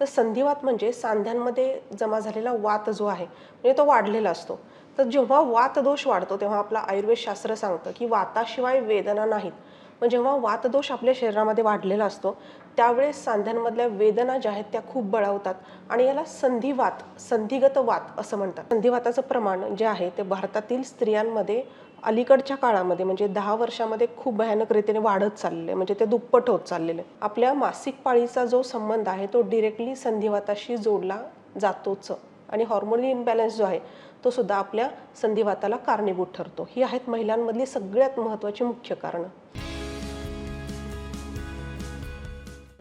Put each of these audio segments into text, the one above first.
तर संधिवात म्हणजे सांध्यांमध्ये जमा झालेला वात जो आहे म्हणजे तो वाढलेला असतो. तर जेव्हा वात दोष वाढतो तेव्हा आपलं आयुर्वेदशास्त्र सांगतं की वाताशिवाय वेदना नाहीत. मग जेव्हा वातदोष आपल्या शरीरामध्ये वाढलेला असतो त्यावेळेस सांध्यांमधल्या वेदना ज्या आहेत त्या खूप बळावतात. आणि याला संधिवात संधिगत वात असं म्हणतात. संधिवाताचं प्रमाण जे आहे ते भारतातील स्त्रियांमध्ये अलीकडच्या काळामध्ये म्हणजे दहा वर्षामध्ये खूप भयानक रीतीने वाढत चाललेलं आहे. म्हणजे ते दुप्पट होत चाललेलं आहे. आपल्या मासिक पाळीचा जो संबंध आहे तो डिरेक्टली संधिवाताशी जोडला जातोच. आणि हॉर्मोनल इम्बॅलन्स जो आहे तो सुद्धा आपल्या संधिवाताला कारणीभूत ठरतो. ही आहेत महिलांमधली सगळ्यात महत्त्वाची मुख्य कारणं.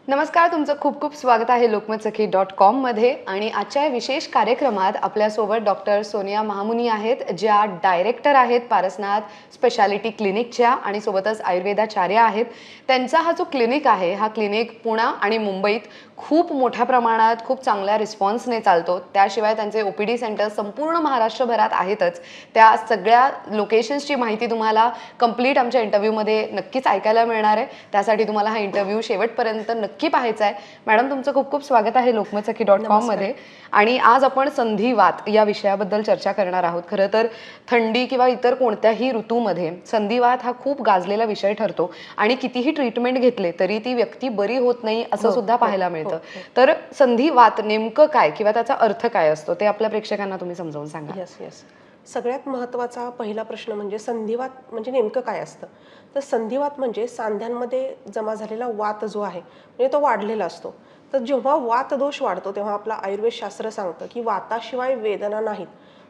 नमस्कार तुमचं खूप खूप स्वागत आहे लोकमत सखी डॉट कॉममध्ये आणि आजच्या विशेष कार्यक्रमात आपल्यासोबत डॉक्टर सोनिया महामुनी आहेत ज्या डायरेक्टर आहेत पारसनाथ स्पेशालिटी क्लिनिकच्या आणि सोबतच आयुर्वेदाचार्य आहेत. त्यांचा हा जो क्लिनिक आहे हा क्लिनिक पुणा आणि मुंबईत खूप मोठ्या प्रमाणात खूप चांगल्या रिस्पॉन्सने चालतो. त्याशिवाय त्यांचे ओ पी डी सेंटर संपूर्ण महाराष्ट्रभरात आहेतच. त्या सगळ्या लोकेशन्सची माहिती तुम्हाला कंप्लीट आमच्या इंटरव्ह्यूमध्ये नक्कीच ऐकायला मिळणार आहे. त्यासाठी तुम्हाला हा इंटरव्ह्यू शेवटपर्यंत नक्की पाहायचा आहे. मॅडम तुमचं खूप खूप स्वागत आहे लोकमत सखी डॉट कॉममध्ये आणि आज आपण संधिवात या विषयाबद्दल चर्चा करणार आहोत. खरं तर थंडी किंवा इतर कोणत्याही ऋतूमध्ये संधिवात हा खूप गाजलेला विषय ठरतो आणि कितीही ट्रीटमेंट घेतले तरी ती व्यक्ती बरी होत नाही असं सुद्धा पाहायला मिळतं. तर संधिवात नेमकं काय किंवा त्याचा अर्थ काय असतो ते आपल्या प्रेक्षकांना तुम्ही समजावून सांगा. येस येस सगळ्यात महत्त्वाचा पहिला प्रश्न म्हणजे संधिवात म्हणजे नेमकं काय असतं? तर संधिवात म्हणजे सांध्यांमध्ये जमा झालेला वात जो आहे म्हणजे तो वाढलेला असतो. तर जेव्हा वातदोष वाढतो तेव्हा आपलं आयुर्वेद शास्त्र सांगतं की वाताशिवाय वेदना नाहीत.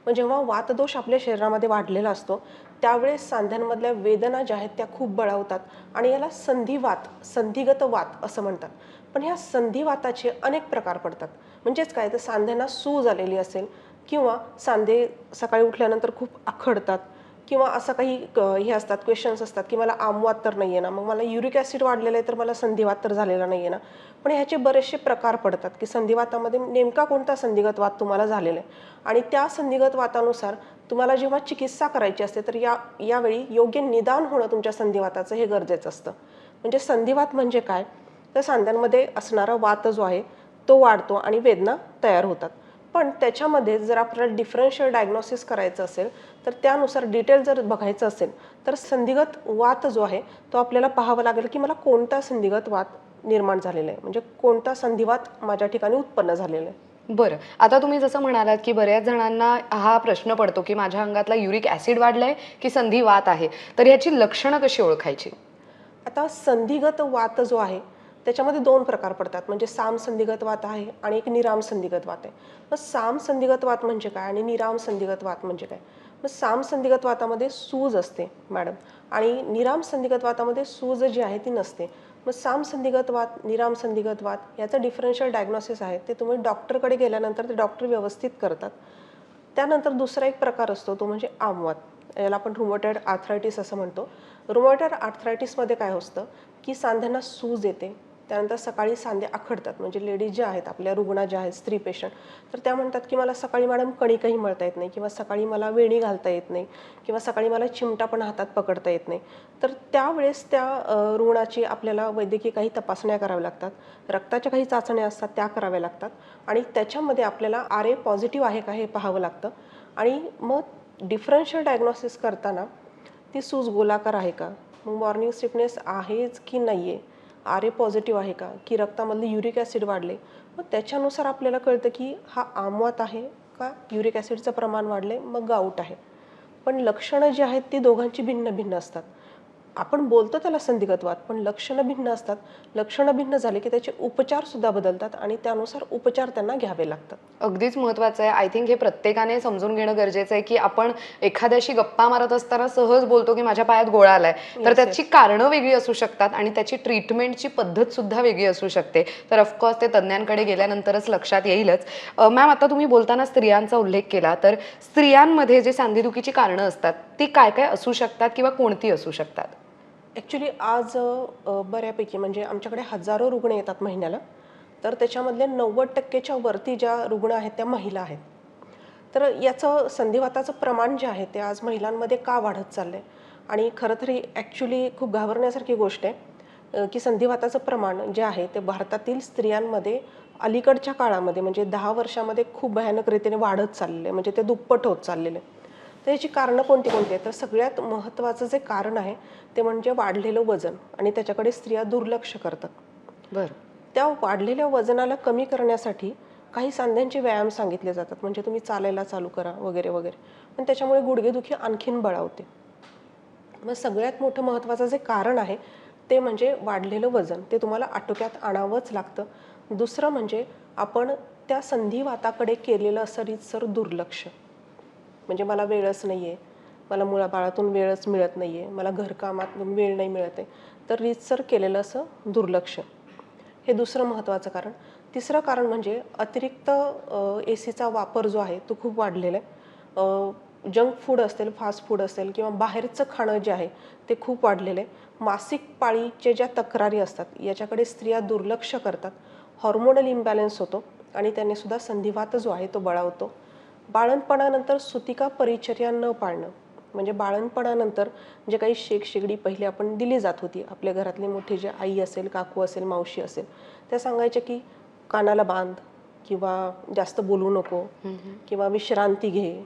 मग जेव्हा वातदोष आपल्या शरीरामध्ये वाढलेला असतो त्यावेळेस सांध्यांमधल्या वेदना ज्या आहेत त्या खूप बळावतात आणि याला संधिवात संधिगत वात असं म्हणतात. पण ह्या संधिवाताचे अनेक प्रकार पडतात. म्हणजेच काय? तर सांध्यांना सूज आलेली असेल किंवा सांधे सकाळी उठल्यानंतर खूप आखडतात किंवा असं काही क- हे असतात क्वेश्चन्स असतात की मला आमवात तर नाही आहे ना मग मला युरिक ॲसिड वाढलेलं आहे तर मला संधिवात तर झालेला नाही आहे ना. पण ह्याचे बरेचसे प्रकार पडतात की संधिवातामध्ये नेमका कोणता संधिगत वात तुम्हाला झालेला आहे आणि त्या संधिगत वातानुसार तुम्हाला जेव्हा चिकित्सा करायची असते तर या यावेळी योग्य निदान होणं तुमच्या संधिवाताचं हे गरजेचं असतं. म्हणजे संधिवात म्हणजे काय? तर सांध्यांमध्ये असणारा वात जो आहे तो वाढतो आणि वेदना तयार होतात. पण त्याच्यामध्ये जर आपल्याला डिफरन्शियल डायग्नोसिस करायचं असेल तर त्यानुसार डिटेल जर बघायचं असेल तर संधिगत वात जो आहे तो आपल्याला पाहावा लागेल की मला कोणता संधिगत वात निर्माण झालेला आहे. म्हणजे कोणता संधिवात माझ्या ठिकाणी उत्पन्न झालेला आहे. बरं. आता तुम्ही जसं म्हणालात की बऱ्याच जणांना हा प्रश्न पडतो की माझ्या अंगातला युरिक ऍसिड वाढलाय की संधिवात आहे. तर ह्याची लक्षणं कशी ओळखायची? आता संधिगत वात जो आहे त्याच्यामध्ये दोन प्रकार पडतात. म्हणजे साम संधिगत वात आहे आणि एक निराम संधिगत वात आहे. मग साम संधिगत वात म्हणजे काय आणि निराम संधिगत वात म्हणजे काय? मग साम संधिगत वातामध्ये सूज असते मॅडम. आणि निराम संधिगत वातामध्ये सूज जी आहे ती नसते. मग साम संधिगत वात निराम संधिगत वात याचं डिफरन्शियल डायग्नोसिस आहे. ते तुम्ही डॉक्टरकडे गेल्यानंतर ते डॉक्टर व्यवस्थित करतात. त्यानंतर दुसरा एक प्रकार असतो तो म्हणजे आमवात. याला आपण रुमोटेड आर्थरायटिस असं म्हणतो. रुमोटेड आर्थरायटिसमध्ये काय असतं? की सांध्यांना सूज येते. त्यानंतर सकाळी सांधे आखडतात. म्हणजे लेडीज ज्या आहेत आपल्या रुग्णा ज्या आहेत स्त्री पेशंट तर त्या म्हणतात की मला सकाळी मॅडम कणिकही मळता येत नाही किंवा सकाळी मला वेणी घालता येत नाही किंवा सकाळी मला चिमटा पण हातात पकडता येत नाही. तर त्यावेळेस त्या रुग्णाची आपल्याला वैद्यकीय काही तपासण्या कराव्या लागतात. रक्ताच्या काही चाचण्या असतात त्या कराव्या लागतात. आणि त्याच्यामध्ये आपल्याला आर ए पॉझिटिव्ह आहे का हे पाहावं लागतं. आणि मग डिफरन्शियल डायग्नॉसिस करताना ती सूज गोलाकार आहे का? मग मॉर्निंग सिकनेस आहेच की नाही आहे आर ए पॉझिटिव्ह आहे का? की रक्तामधले युरिक ॲसिड वाढले? मग त्याच्यानुसार आपल्याला कळतं की हा आमवात आहे का? युरिक ॲसिडचं प्रमाण वाढले मग गाऊट आहे. पण लक्षणं जी आहेत ती दोघांची भिन्न भिन्न असतात. आपण बोलतो त्याला संधिगतवाद पण लक्षणं भिन्न असतात. लक्षणं भिन्न झाले की त्याचे उपचार सुद्धा बदलतात आणि त्यानुसार उपचार त्यांना घ्यावे लागतात. अगदीच महत्वाचं आहे. आय थिंक हे प्रत्येकाने समजून घेणं गरजेचं आहे की आपण एखाद्याशी गप्पा मारत असताना सहज बोलतो की माझ्या पायात गोळा आलाय. तर त्याची कारणं वेगळी असू शकतात आणि त्याची ट्रीटमेंटची पद्धत सुद्धा वेगळी असू शकते. तर ऑफकोर्स ते तज्ज्ञांकडे गेल्यानंतरच लक्षात येईलच. मॅम आता तुम्ही बोलताना स्त्रियांचा उल्लेख केला. तर स्त्रियांमध्ये जे सांधेदुखीची कारणं असतात ती काय काय असू शकतात किंवा कोणती असू शकतात? ॲक्च्युली आज बऱ्यापैकी म्हणजे आमच्याकडे हजारो रुग्ण येतात महिन्याला. तर त्याच्यामधले नव्वद टक्केच्या वरती ज्या रुग्ण आहेत त्या महिला आहेत. तर याचं संधिवाताचं प्रमाण जे आहे ते आज महिलांमध्ये का वाढत चाललं आहे आणि खरं तर ही ॲक्च्युली खूप घाबरण्यासारखी गोष्ट आहे की संधिवाताचं प्रमाण जे आहे ते भारतातील स्त्रियांमध्ये अलीकडच्या काळामध्ये म्हणजे दहा वर्षामध्ये खूप भयानक रीतीने वाढत चाललेलं आहे. म्हणजे ते दुप्पट होत चाललेलं आहे. तर याची कारणं कोणती कोणती आहेत? तर सगळ्यात महत्त्वाचं जे कारण आहे ते म्हणजे वाढलेलं वजन आणि त्याच्याकडे स्त्रिया दुर्लक्ष करतात. बरं. त्या वाढलेल्या वजनाला कमी करण्यासाठी काही सांध्यांचे व्यायाम सांगितले जातात. म्हणजे तुम्ही चालायला चालू करा वगैरे वगैरे. पण त्याच्यामुळे गुडघेदुखी आणखीन बळावते. मग सगळ्यात मोठं महत्त्वाचं जे कारण आहे ते म्हणजे वाढलेलं वजन. ते तुम्हाला आटोक्यात आणावंच लागतं. दुसरं म्हणजे आपण त्या संधिवाताकडे केलेलं असं रीतसर दुर्लक्ष. म्हणजे मला वेळच नाही आहे मला मुळाबाळातून वेळच मिळत नाही आहे मला घरकामातून वेळ नाही मिळत आहे. तर रीतसर केलेलं असं दुर्लक्ष. हे दुसरं महत्त्वाचं कारण. तिसरं कारण म्हणजे अतिरिक्त ए सीचा वापर जो आहे तो खूप वाढलेला आहे. जंक फूड असेल फास्ट फूड असेल किंवा बाहेरचं खाणं जे आहे ते खूप वाढलेलं आहे. मासिक पाळीचे ज्या तक्रारी असतात याच्याकडे स्त्रिया दुर्लक्ष करतात. हॉर्मोनल इम्बॅलन्स होतो आणि त्यांनीसुद्धा संधिवात जो आहे तो बळावतो. बाळणपणानंतर सुतिका परिचर्या न पाळणं. म्हणजे बाळणपणानंतर जे काही शेक शेगडी पहिली आपण दिली जात होती आपल्या घरातली मोठी जे आई असेल काकू असेल मावशी असेल त्या सांगायच्या की कानाला बांध किंवा जास्त बोलू नको किंवा विश्रांती घे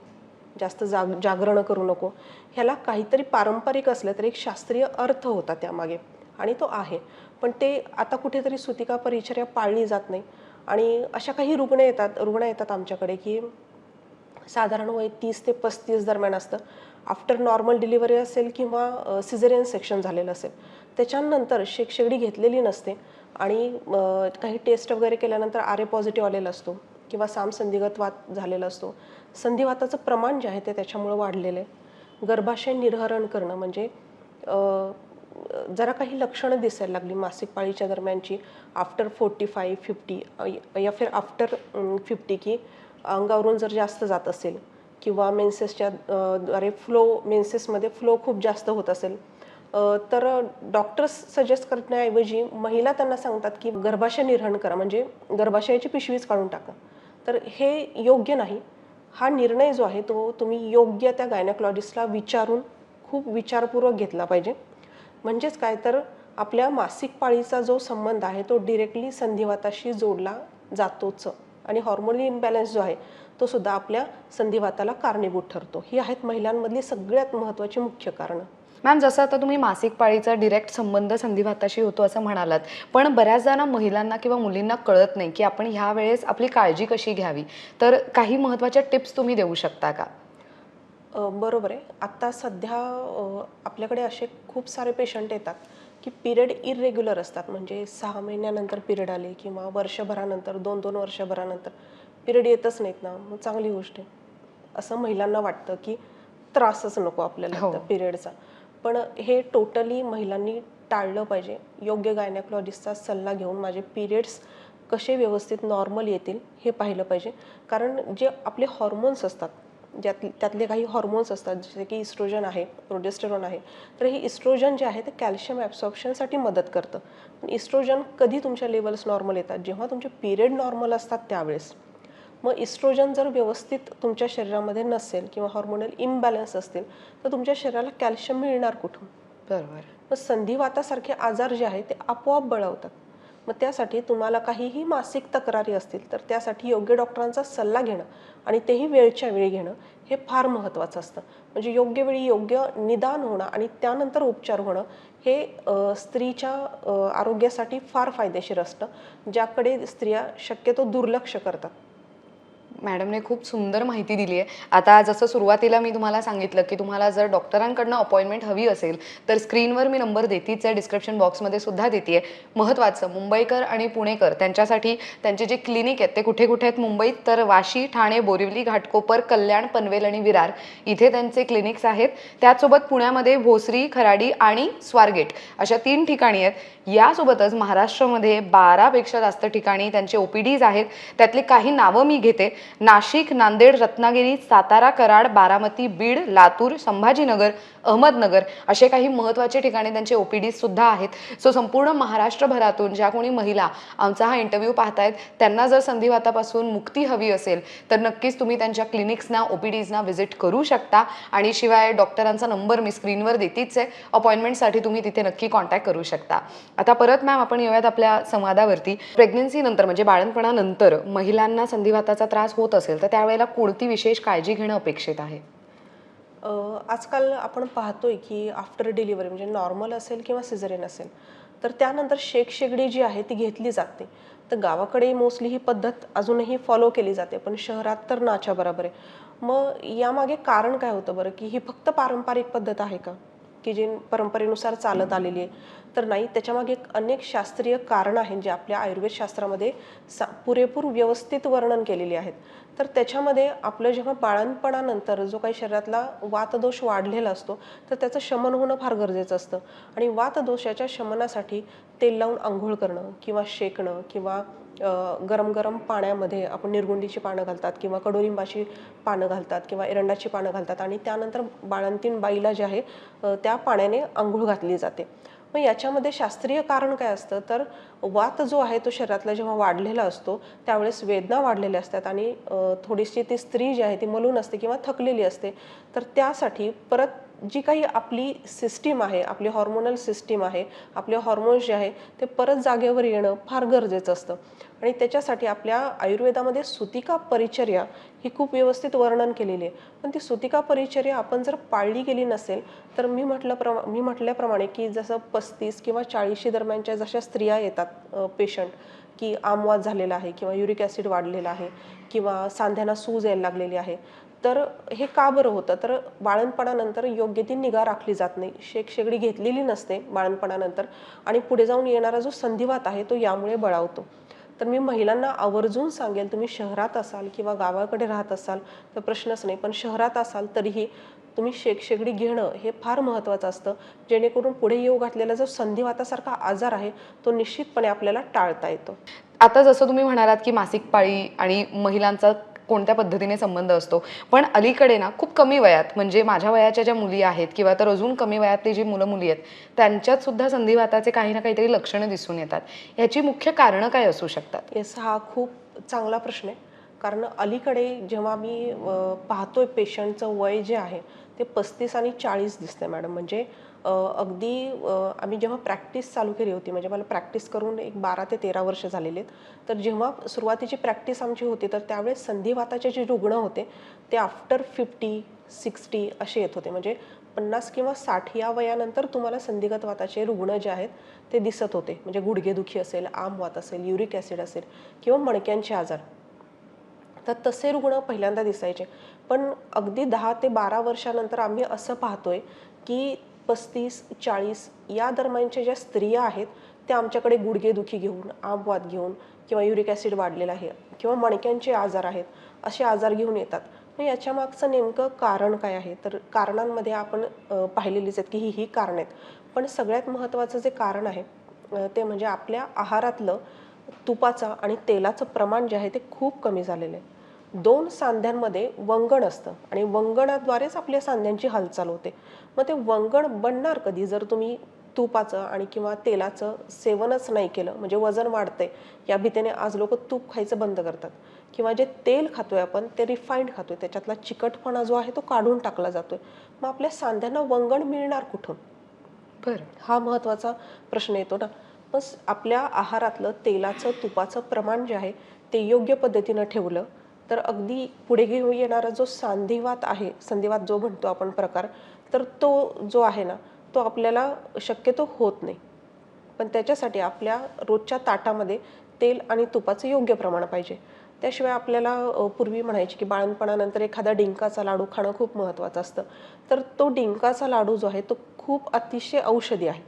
जास्त जाग जागरण करू नको. ह्याला काहीतरी पारंपरिक असलं तरी एक शास्त्रीय अर्थ होता त्यामागे आणि तो आहे. पण ते आता कुठेतरी सुतिका परिचर्या पाळली जात नाही. आणि अशा काही रुग्ण येतात रुग्ण येतात आमच्याकडे की साधारण वय तीस ते पस्तीस दरम्यान असतं. आफ्टर नॉर्मल डिलिव्हरी असेल किंवा सिझेरियन सेक्शन झालेलं असेल. त्याच्यानंतर शेकशेगडी घेतलेली नसते. आणि काही टेस्ट वगैरे केल्यानंतर आर ए पॉझिटिव्ह आलेला असतो किंवा साम संधिगत वात झालेला असतो. संधिवाताचं प्रमाण जे आहे ते त्याच्यामुळं वाढलेलं आहे. गर्भाशय निर्हरण करणं म्हणजे जरा काही लक्षणं दिसायला लागली मासिक पाळीच्या दरम्यानची. आफ्टर फोर्टी फाईव्ह फिफ्टी या फिर आफ्टर फिफ्टी की अंगावरून जर जास्त जात असेल किंवा मेन्सेसच्या द्वारे फ्लो मेन्सेसमध्ये फ्लो खूप जास्त होत असेल तर डॉक्टर्स सजेस्ट करण्याऐवजी महिला त्यांना सांगतात की गर्भाशय निर्हण करा म्हणजे गर्भाशयाची पिशवीच काढून टाका. तर हे योग्य नाही. हा निर्णय जो आहे तो तुम्ही योग्य त्या गायनॅकॉलॉजिस्टला विचारून खूप विचारपूर्वक घेतला पाहिजे. म्हणजेच काय तर आपल्या मासिक पाळीचा जो संबंध आहे तो डिरेक्टली संधिवाताशी जोडला जातोच. आणि हॉर्मोनल इम्बॅलन्स जो आहे तो सुद्धा आपल्या संधिवाताला कारणीभूत ठरतो. ही आहेत महिलांमधली सगळ्यात महत्त्वाची मुख्य कारणं. मॅम जसं आता तुम्ही मासिक पाळीचा डिरेक्ट संबंध संधिवाताशी होतो असं म्हणालात पण बऱ्याचदा ना महिलांना किंवा मुलींना कळत नाही की आपण ह्या वेळेस आपली काळजी कशी घ्यावी. तर काही महत्त्वाच्या टिप्स तुम्ही देऊ शकता का? बरोबर आहे. आत्ता सध्या आपल्याकडे असे खूप सारे पेशंट येतात. की पिरियड इरेग्युलर असतात. म्हणजे सहा महिन्यानंतर पिरियड आले किंवा वर्षभरानंतर दोन दोन वर्षभरानंतर पिरियड येतच नाहीत ना. मग चांगली गोष्ट आहे. असं महिलांना वाटतं की त्रासच नको आपल्याला हो. पिरियडचा. पण हे टोटली महिलांनी टाळलं पाहिजे. योग्य गायनॅकॉलॉजिस्टचा सल्ला घेऊन माझे पिरियड्स कसे व्यवस्थित नॉर्मल येतील हे पाहिलं पाहिजे. कारण जे आपले हॉर्मोन्स असतात ज्यात त्यातले काही हॉर्मोन्स असतात जसे की इस्ट्रोजन आहे प्रोजेस्टेरॉन आहे तर हे इस्ट्रोजन जे आहे ते कॅल्शियम ॲब्सॉर्प्शनसाठी मदत करतं. पण इस्ट्रोजन कधी तुमच्या लेवल्स नॉर्मल येतात? जेव्हा तुमचे पिरियड नॉर्मल असतात त्यावेळेस. मग इस्ट्रोजन जर व्यवस्थित तुमच्या शरीरामध्ये नसेल किंवा हॉर्मोनल इम्बॅलन्स असतील तर तुमच्या शरीराला कॅल्शियम मिळणार कुठून? बरोबर. मग संधिवातासारखे आजार जे आहेत ते आपोआप बळावतात. मग त्यासाठी तुम्हाला काहीही मासिक तक्रारी असतील तर त्यासाठी योग्य डॉक्टरांचा सल्ला घेणं आणि तेही वेळच्या वेळी घेणं हे फार महत्त्वाचं असतं. म्हणजे योग्य वेळी योग्य निदान होणं आणि त्यानंतर उपचार होणं हे स्त्रीच्या आरोग्यासाठी फार फायदेशीर असतं ज्याकडे स्त्रिया शक्यतो दुर्लक्ष करतात. मॅडमने खूप सुंदर माहिती दिली आहे. आता जसं सुरुवातीला मी तुम्हाला सांगितलं की तुम्हाला जर डॉक्टरांकडनं अपॉइंटमेंट हवी असेल तर स्क्रीनवर मी नंबर देतीच आहे. डिस्क्रिप्शन बॉक्समध्ये सुद्धा देते महत्त्वाचं मुंबईकर आणि पुणेकर त्यांच्यासाठी त्यांचे जे क्लिनिक आहेत ते कुठे कुठे आहेत? मुंबईत तर वाशी ठाणे बोरिवली घाटकोपर कल्याण पनवेल आणि विरार इथे त्यांचे क्लिनिक्स आहेत. त्याचसोबत पुण्यामध्ये भोसरी खराडी आणि स्वारगेट अशा तीन ठिकाणी आहेत. यासोबतच महाराष्ट्रामध्ये बारापेक्षा जास्त ठिकाणी त्यांचे ओ पी डीज आहेत. त्यातली काही नावं मी घेते. नाशिक नांदेड रत्नागिरी सातारा कराड बारामती बीड लातूर संभाजीनगर अहमदनगर असे काही महत्त्वाचे ठिकाणी त्यांचे ओपीडी सुद्धा आहेत. सो संपूर्ण महाराष्ट्रभरातून ज्या कोणी महिला आमचा हा इंटरव्ह्यू पाहतायत त्यांना जर संधिवातापासून मुक्ती हवी असेल तर नक्कीच तुम्ही त्यांच्या क्लिनिक्सना ओपीडीजना व्हिजिट करू शकता. आणि शिवाय डॉक्टरांचा नंबर मी स्क्रीनवर देतीच आहे. अपॉइंटमेंटसाठी तुम्ही तिथे नक्की कॉन्टॅक्ट करू शकता. आता परत मॅम आपण येऊयात आपल्या संवादावरती. प्रेग्नन्सीनंतर म्हणजे बाळणपणानंतर महिलांना संधिवाताचा त्रास होत होत असेल तर त्यावेळेला कोणती विशेष काळजी घेणं अपेक्षित आहे? आजकाल आपण पाहतोय की आफ्टर डिलिव्हरी म्हणजे नॉर्मल असेल किंवा सिझरेन असेल तर त्यानंतर शेक शेगडी जी आहे ती घेतली जाते. तर गावाकडे मोस्टली ही पद्धत अजूनही फॉलो केली जाते पण शहरात तर नाच्या बरोबर आहे. मग यामागे कारण काय होतं बरं? की ही फक्त पारंपरिक पद्धत आहे का? की जी परंपरेनुसार चालत आलेली आहे. तर नाही त्याच्यामागे एक अनेक शास्त्रीय कारण आहेत जे आपल्या आयुर्वेद शास्त्रामध्ये सा पुरेपूर व्यवस्थित वर्णन केलेली आहेत. तर त्याच्यामध्ये आपलं जेव्हा बाळणपणानंतर जो काही शरीरातला वातदोष वाढलेला असतो तर त्याचं शमन होणं फार गरजेचं असतं. आणि वातदोषाच्या शमनासाठी तेल लावून आंघोळ करणं किंवा शेकणं किंवा गरम गरम पाण्यामध्ये आपण निर्गुंडीची पानं घालतात किंवा कडुलिंबाची पानं घालतात किंवा एरंडाची पानं घालतात. आणि त्यानंतर बाळंतीण बाईला जे आहे त्या पाण्याने आंघोळ घातली जाते. मग याच्यामध्ये शास्त्रीय कारण काय असतं? तर वात जो आहे तो शरीरातला जेव्हा वाढलेला असतो त्यावेळेस वेदना वाढलेल्या असतात आणि थोडीशी ती स्त्री जी आहे ती मलून असते किंवा थकलेली असते. तर त्यासाठी परत जी काही आपली सिस्टीम आहे आपली हॉर्मोनल सिस्टीम आहे आपले हॉर्मोन्स जे आहे ते परत जागेवर येणं फार गरजेचं असतं. आणि त्याच्यासाठी आपल्या आयुर्वेदामध्ये सुतिका परिचर्या ही खूप व्यवस्थित वर्णन केलेली आहे. पण ती सुतिका परिचर्या आपण जर पाळली गेली नसेल तर मी म्हटलं प्रमा मी म्हटल्याप्रमाणे की जसं पस्तीस किंवा चाळीशी दरम्यानच्या जशा स्त्रिया येतात पेशंट की आमवाद झालेला आहे किंवा युरिक ॲसिड वाढलेला आहे किंवा सांध्यांना सूज यायला लागलेली आहे तर हे का बरं होतं? तर बाळणपणानंतर योग्य ती निगा राखली जात नाही. शेक शेगडी घेतलेली नसते बाळणपणानंतर आणि पुढे जाऊन येणारा जो संधिवात आहे तो यामुळे बळावतो तर मी महिलांना आवर्जून सांगेल तुम्ही शहरात असाल किंवा गावाकडे राहत असाल तर प्रश्नच नाही. पण शहरात असाल तरीही तुम्ही शेक शेगडी घेणं हे फार महत्त्वाचं असतं. जेणेकरून पुढे येऊ घातलेला जो संधिवातासारखा आजार आहे तो निश्चितपणे आपल्याला टाळता येतो. आता जसं तुम्ही म्हणालात की मासिक पाळी आणि महिलांचा कोणत्या पद्धतीने संबंध असतो. पण अलीकडे ना खूप कमी वयात म्हणजे माझ्या वयाच्या ज्या मुली आहेत किंवा तर अजून कमी वयातली जी मुलं मुली आहेत त्यांच्यात सुद्धा संधिवाताचे काही ना काहीतरी लक्षणं दिसून येतात. ह्याची मुख्य कारणं काय असू शकतात? येस हा खूप चांगला प्रश्न आहे. कारण अलीकडे जेव्हा मी पाहतोय पेशंटचं वय जे आहे ते पस्तीस आणि चाळीस दिसतंय मॅडम. म्हणजे अगदी आम्ही जेव्हा प्रॅक्टिस चालू केली होती म्हणजे मला प्रॅक्टिस करून एक बारा ते तेरा वर्ष झालेले आहेत तर जेव्हा सुरुवातीची प्रॅक्टिस आमची होती तर त्यावेळेस संधिवाताचे जे रुग्ण होते ते आफ्टर फिफ्टी सिक्स्टी असे येत होते. म्हणजे पन्नास किंवा साठ या वयानंतर तुम्हाला संधिगत वाताचे रुग्ण जे आहेत ते दिसत होते. म्हणजे गुडघेदुखी असेल आमवात असेल युरिक ॲसिड असेल किंवा मणक्यांचे आजार. तर तसे रुग्ण पहिल्यांदा दिसायचे. पण अगदी दहा ते बारा वर्षानंतर आम्ही असं पाहतोय की पस्तीस चाळीस या दरम्यानच्या ज्या स्त्रिया आहेत त्या आमच्याकडे गुडघेदुखी घेऊन आमवाद घेऊन किंवा युरिक ॲसिड वाढलेला आहे किंवा मणक्यांचे आजार आहेत असे आजार घेऊन येतात. मग याच्या मागचं नेमकं कारण काय आहे? तर कारणांमध्ये आपण पाहिलेलीच आहेत की ही ही कारणं आहेत. पण सगळ्यात महत्त्वाचं जे कारण आहे ते म्हणजे आपल्या आहारातलं तुपाचं आणि तेलाचं प्रमाण जे आहे ते खूप कमी झालेलं आहे. दोन सांध्यांमध्ये वंगण असतं आणि वंगणाद्वारेच आपल्या सांध्यांची हालचाल होते. मग ते वंगण बनणार कधी? जर तुम्ही तुपाचं आणि किंवा तेलाचं सेवनच नाही केलं म्हणजे वजन वाढतंय या भीतीने आज लोक तूप खायचं बंद करतात. किंवा जे तेल खातोय आपण ते रिफाईंड खातोय त्याच्यातला चिकटपणा जो आहे तो काढून टाकला जातोय. मग आपल्या सांध्यांना वंगण मिळणार कुठून? बरं. हा महत्त्वाचा प्रश्न येतो ना. बस आपल्या आहारातलं तेलाचं तुपाचं प्रमाण जे आहे ते योग्य पद्धतीनं ठेवलं तर अगदी पुढे घेऊन येणारा जो सांधिवात आहे संधिवात जो म्हणतो आपण प्रकार तर तो जो आहे ना तो आपल्याला शक्यतो होत नाही. पण त्याच्यासाठी आपल्या रोजच्या ताटामध्ये तेल आणि तुपाचं योग्य प्रमाण पाहिजे. त्याशिवाय आपल्याला पूर्वी म्हणायची की बाळणपणानंतर एखादा डिंकाचा लाडू खाणं खूप महत्त्वाचं असतं. तर तो डिंकाचा लाडू जो आहे तो खूप अतिशय औषधी आहे.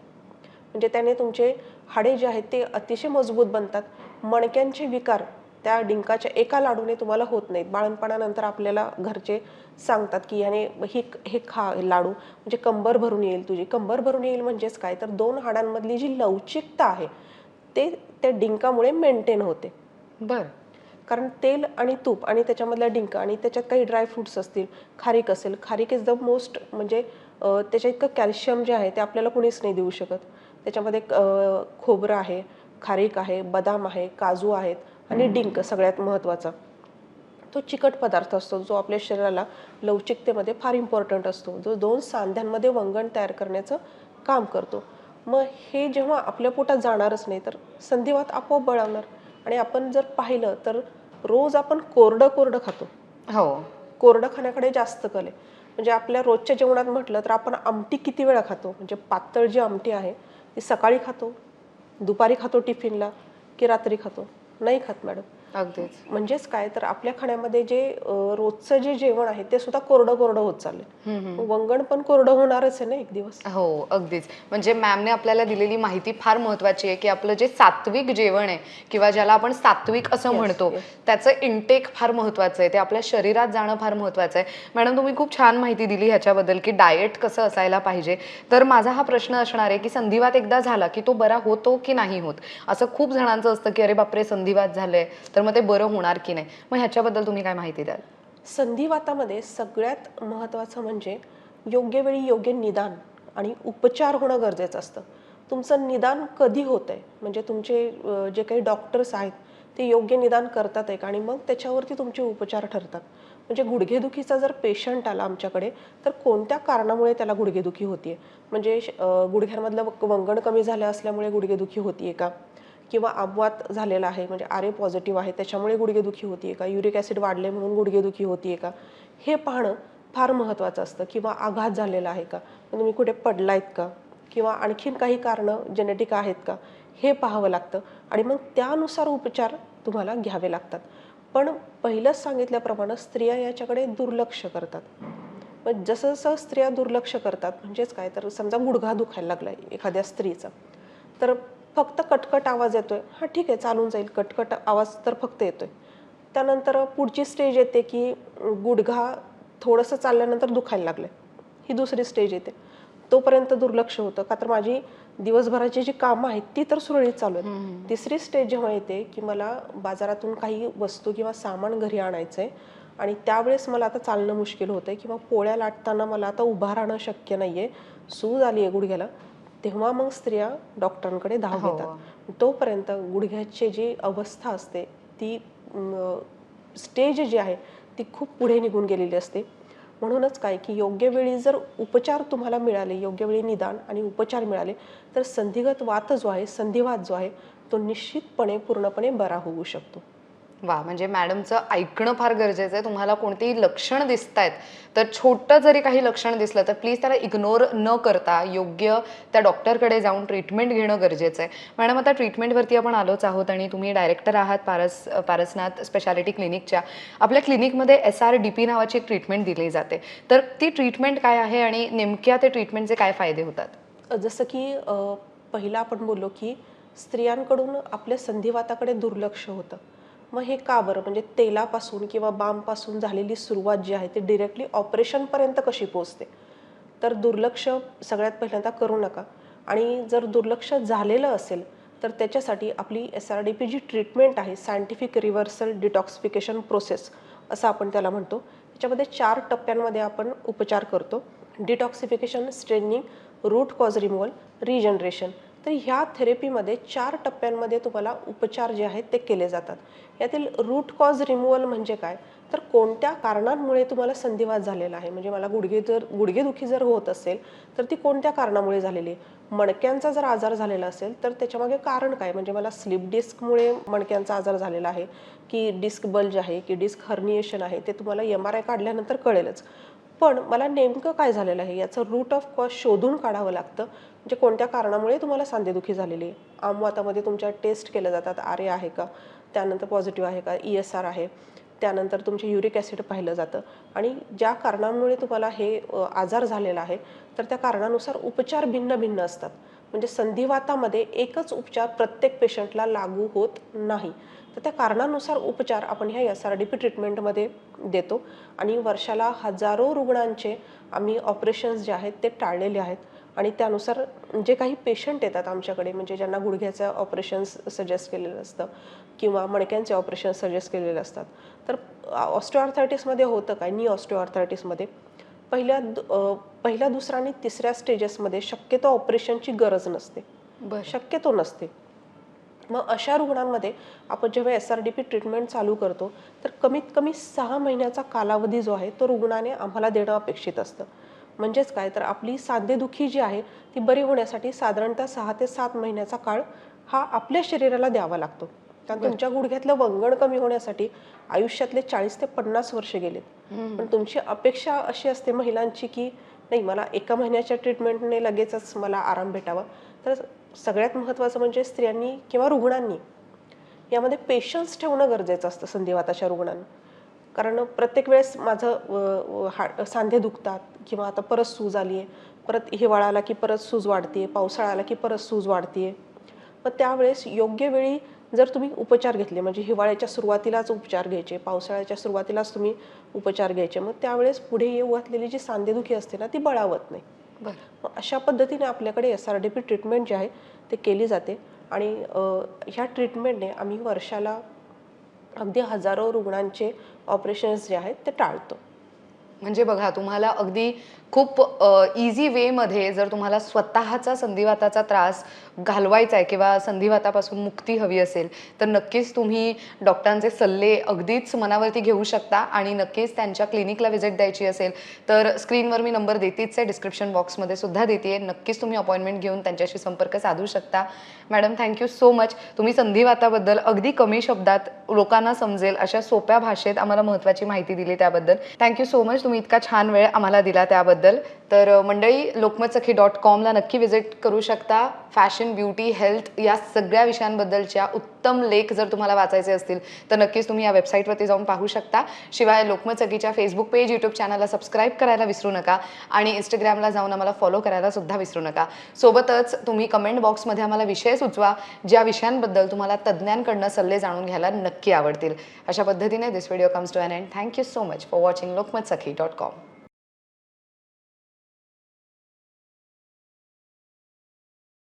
म्हणजे त्याने तुमचे हाडे जे आहेत ते अतिशय मजबूत बनतात. मणक्यांचे विकार त्या डिंकाच्या एका लाडूने तुम्हाला होत नाहीत. बाळणपणानंतर आपल्याला घरचे सांगतात की याने ही हे खा लाडू. म्हणजे कंबर भरून येईल तुझी. कंबर भरून येईल म्हणजेच काय? तर दोन हाडांमधली जी लवचिकता आहे ते त्या डिंकामुळे मेंटेन होते. बरं. कारण तेल आणि तूप आणि त्याच्यामधला डिंक आणि त्याच्यात काही ड्रायफ्रुट्स असतील खारीक असेल खारीक इज द मोस्ट म्हणजे त्याच्या इतकं कॅल्शियम जे आहे ते आपल्याला कुणीच नाही देऊ शकत. त्याच्यामध्ये खोबरं आहे खारीक आहे बदाम आहे काजू आहेत आणि डिंक सगळ्यात महत्त्वाचा. तो चिकट पदार्थ असतो जो आपल्या शरीराला लवचिकतेमध्ये फार इम्पॉर्टंट असतो. जो दोन सांध्यांमध्ये वंगण तयार करण्याचं काम करतो. मग हे जेव्हा आपल्या पोटात जाणारच नाही तर संधिवात आपोआप बळावणार. आणि आपण जर पाहिलं तर रोज आपण कोरडं कोरडं खातो. हो. कोरडं खाण्याकडे जास्त कल आहे. म्हणजे आपल्या रोजच्या जेवणात म्हटलं तर आपण आमटी किती वेळा खातो? म्हणजे पातळ जी आमटी आहे ती सकाळी खातो दुपारी खातो टिफिनला की रात्री खातो? नाही खात मॅडम. अगदीच. म्हणजेच काय तर आपल्या खाण्यामध्ये जे रोजचं जे जेवण आहे ते सुद्धा कोरडं कोरडं होत चाललंय. वंगण पण कोरडं होणारच आहे ना एक दिवस? हो अगदीच. म्हणजे मॅमने आपल्याला दिलेली माहिती फार महत्वाची आहे की आपलं जे सात्विक जेवण आहे किंवा ज्याला आपण सात्विक असं म्हणतो. त्याचं इंटेक फार महत्वाचं आहे. ते आपल्या शरीरात जाणं फार महत्वाचं आहे. मॅडम तुम्ही खूप छान माहिती दिली ह्याच्याबद्दल की डाएट कसं असायला पाहिजे. तर माझा हा प्रश्न असणार आहे की संधिवात एकदा झाला की तो बरा होतो की नाही होत? असं खूप जणांचं असतं की अरे बापरे संधिवात झालंय. तर मग ते बरं होणार की नाही? मग ह्याच्याबद्दल तुम्ही काय माहिती द्याल? संधिवातामध्ये सगळ्यात महत्त्वाचं म्हणजे योग्य वेळी योग्य निदान आणि उपचार होणं गरजेचं असतं. तुमचं निदान कधी होतं आहे म्हणजे तुमचे जे काही डॉक्टर्स आहेत ते योग्य निदान करतात आहे का आणि मग त्याच्यावरती तुमचे उपचार ठरतात. म्हणजे गुडघेदुखीचा जर पेशंट आला आमच्याकडे तर कोणत्या कारणामुळे त्याला गुडघेदुखी होती आहे म्हणजे गुडघ्यांमधलं वंगण कमी झालं असल्यामुळे गुडघेदुखी आहे का? किंवा अपवाद झालेला आहे म्हणजे आर ए पॉझिटिव्ह आहे त्याच्यामुळे गुडघेदुखी होतीये का? युरिक ॲसिड वाढले म्हणून गुडघेदुखी होतीये का? हे पाहणं फार महत्त्वाचं असतं किंवा आघात झालेला आहे का? म्हणजे तुम्ही कुठे पडलायत का? किंवा आणखीन काही कारणं जेनेटिक आहेत का? हे पाहावं लागतं आणि मग त्यानुसार उपचार तुम्हाला घ्यावे लागतात. पण पहिलंच सांगितल्याप्रमाणे स्त्रिया याच्याकडे दुर्लक्ष करतात. मग जसं जसं स्त्रिया दुर्लक्ष करतात म्हणजेच काय? तर समजा गुडघा दुखायला लागला एखाद्या स्त्रीचा तर फक्त कटकट आवाज येतोय. हा ठीक आहे चालून जाईल. कटकट आवाज तर फक्त येतोय. त्यानंतर पुढची स्टेज येते की गुडघा थोडंसं चालल्यानंतर दुखायला लागलंय. ही दुसरी स्टेज येते. तोपर्यंत दुर्लक्ष होतं. का तर माझी दिवसभराची जी कामं आहेत ती तर सुरळीत चालू आहेत. तिसरी स्टेज जेव्हा येते की मला बाजारातून काही वस्तू किंवा सामान घरी आणायचं आहे आणि त्यावेळेस मला आता चालणं मुश्किल होतंय किंवा पोळ्या लाटताना मला आता उभा राहणं शक्य नाहीये. सूज आली आहे गुडघ्याला. तेव्हा मग स्त्रिया डॉक्टरांकडे धाव हो. घेतात. तोपर्यंत गुडघ्याची जी अवस्था असते ती स्टेज जी आहे ती खूप पुढे निघून गेलेली असते. म्हणूनच काय की योग्य वेळी जर उपचार तुम्हाला मिळाले योग्य वेळी निदान आणि उपचार मिळाले तर संधिगत वात जो आहे संधिवात जो आहे तो निश्चितपणे पूर्णपणे बरा होऊ शकतो. वा म्हणजे मॅडमचं ऐकणं फार गरजेचं आहे. तुम्हाला कोणतेही लक्षण दिसत आहेत तर छोटं जरी काही लक्षण दिसलं तर प्लीज त्याला इग्नोर न करता योग्य त्या डॉक्टरकडे जाऊन ट्रीटमेंट घेणं गरजेचं आहे. मॅडम आता ट्रीटमेंटवरती आपण आलोच आहोत आणि तुम्ही डायरेक्टर आहात पारस पारसनाथ स्पेशालिटी क्लिनिकच्या आपल्या क्लिनिकमध्ये एस आर डी पी नावाची एक ट्रीटमेंट दिली जाते. तर ती ट्रीटमेंट काय आहे आणि नेमक्या ते ट्रीटमेंटचे काय फायदे होतात? जसं की पहिला आपण बोललो की स्त्रियांकडून आपल्या संधिवाताकडे दुर्लक्ष होतं. मग हे का बरं? म्हणजे तेलापासून किंवा बामपासून झालेली सुरुवात जी आहे ती डिरेक्टली ऑपरेशनपर्यंत कशी पोहोचते? तर दुर्लक्ष सगळ्यात पहिल्यांदा करू नका. आणि जर दुर्लक्ष झालेलं असेल तर त्याच्यासाठी आपली एस आर डी पी जी ट्रीटमेंट आहे सायंटिफिक रिव्हर्सल डिटॉक्सिफिकेशन प्रोसेस असं आपण त्याला म्हणतो. त्याच्यामध्ये चार टप्प्यांमध्ये आपण उपचार करतो. Detoxification strengthening root cause removal regeneration तर ह्या थेरपीमध्ये चार टप्प्यांमध्ये तुम्हाला उपचार जे आहेत ते केले जातात. यातील रूट कॉज रिमूव्हल म्हणजे काय? तर कोणत्या कारणांमुळे तुम्हाला संधिवात झालेला आहे? म्हणजे मला गुडघे जर गुडघेदुखी जर होत असेल तर ती कोणत्या कारणामुळे झालेली आहे? मणक्यांचा जर आजार झालेला असेल तर त्याच्यामागे कारण काय? म्हणजे मला स्लिप डिस्कमुळे मणक्यांचा आजार झालेला आहे की डिस्क बल्ज आहे की डिस्क हर्निएशन आहे ते तुम्हाला एम आर आय काढल्यानंतर कळेलच. पण मला नेमकं काय झालेलं आहे? याचं रूट ऑफ कॉज शोधून काढावं लागतं. म्हणजे कोणत्या कारणामुळे तुम्हाला सांधेदुखी झालेली आहे? आमवातामध्ये तुमच्या टेस्ट केल्या जातात आर ए आहे का? त्यानंतर पॉझिटिव्ह आहे का? ई एस आर आहे. त्यानंतर तुमचे युरिक ॲसिड पाहिलं जातं. आणि ज्या कारणांमुळे तुम्हाला हे आजार झालेला आहे तर त्या कारणानुसार उपचार भिन्न भिन्न असतात. म्हणजे संधिवातामध्ये एकच उपचार प्रत्येक पेशंटला लागू होत नाही. तर त्या कारणानुसार उपचार आपण ह्या एस आर डी पी ट्रीटमेंटमध्ये देतो. आणि वर्षाला हजारो रुग्णांचे आम्ही ऑपरेशन्स जे आहेत ते टाळलेले आहेत. आणि त्यानुसार जे काही पेशंट येतात आमच्याकडे म्हणजे ज्यांना गुडघ्याचं ऑपरेशन सजेस्ट केलेलं असतं किंवा मणक्यांचे ऑपरेशन सजेस्ट केलेले असतात. तर ऑस्टिओआर्थरायटिसमध्ये होतं काय? नी ऑस्टिओआर्थरायटिसमध्ये पहिल्या पहिल्या दुसऱ्या आणि तिसऱ्या स्टेजेसमध्ये शक्यतो ऑपरेशनची गरज नसते. शक्यतो नसते. मग अशा रुग्णांमध्ये आपण जेव्हा S R D P treatment चालू करतो तर कमीत कमी सहा महिन्याचा कालावधी जो आहे तो रुग्णाने आम्हाला देणं अपेक्षित असतं. म्हणजेच काय? तर आपली सांधेदुखी जी आहे ती बरी होण्यासाठी साधारणतः सहा ते सात महिन्याचा काळ हा आपल्या शरीराला द्यावा लागतो. कारण तुमच्या गुडघ्यातलं वंगण कमी होण्यासाठी आयुष्यातले चाळीस ते पन्नास वर्ष गेलेत. पण तुमची अपेक्षा अशी असते महिलांची की नाही मला एका महिन्याच्या ट्रीटमेंटने लगेचच मला आराम भेटावा. तर सगळ्यात महत्त्वाचं म्हणजे स्त्रियांनी किंवा रुग्णांनी यामध्ये पेशन्स ठेवणं गरजेचं असतं संधिवाताच्या रुग्णांना. कारण प्रत्येक वेळेस माझं हा सांधे दुखतात किंवा आता परत सूज आली आहे परत हिवाळा आला की परत सूज वाढते पावसाळा आला की परत सूज वाढते मग त्यावेळेस योग्य वेळी जर तुम्ही उपचार घेतले म्हणजे हिवाळ्याच्या सुरुवातीलाच उपचार घ्यायचे पावसाळ्याच्या सुरुवातीलाच तुम्ही उपचार घ्यायचे मग त्यावेळेस पुढे येऊ घातलेली जी सांधेदुखी असते ना ती बळावत नाही. बरं. मग अशा पद्धतीने आपल्याकडे S R D P treatment जे आहे ते केली जाते. आणि ह्या ट्रीटमेंटने आम्ही वर्षाला अगदी हजारो रुग्णांचे ऑपरेशन्स जे आहेत ते टाळतो. म्हणजे बघा तुम्हाला अगदी खूप इझी वेमध्ये जर तुम्हाला स्वतःचा संधिवाताचा त्रास घालवायचा आहे किंवा संधिवातापासून मुक्ती हवी असेल तर नक्कीच तुम्ही डॉक्टरांचे सल्ले अगदीच मनावरती घेऊ शकता आणि नक्कीच त्यांच्या क्लिनिकला व्हिजिट द्यायची असेल तर स्क्रीनवर मी नंबर देतेच आहे डिस्क्रिप्शन बॉक्समध्ये सुद्धा देते नक्कीच तुम्ही अपॉइंटमेंट घेऊन त्यांच्याशी संपर्क साधू शकता. मॅडम थँक्यू सो मच तुम्ही संधिवाताबद्दल अगदी कमी शब्दात लोकांना समजेल अशा सोप्या भाषेत आम्हाला महत्त्वाची माहिती दिली त्याबद्दल. थँक्यू सो मच तुम्ही इतका छान वेळ आम्हाला दिला त्याबद्दल. तर मंडळी लोकमतसखी डॉट कॉमला नक्की व्हिजिट करू शकता. फॅशन ब्युटी हेल्थ या सगळ्या विषयांबद्दलच्या उत्तम लेख जर तुम्हाला वाचायचे असतील तर नक्कीच तुम्ही या वेबसाईटवरती जाऊन पाहू शकता. शिवाय लोकमत सखीच्या फेसबुक पेज यूट्यूब चॅनलला सबस्क्राईब करायला विसरू नका आणि इंस्टाग्रामला जाऊन आम्हाला फॉलो करायला सुद्धा विसरू नका. सोबतच तुम्ही कमेंट बॉक्समध्ये आम्हाला विषय सुचवा ज्या विषयांबद्दल तुम्हाला तज्ज्ञांकडनं सल्ले जाणून घ्यायला नक्की आवडतील. अशा पद्धतीने this video comes to an end thank you so much for watching Lokmat Sakhi dot com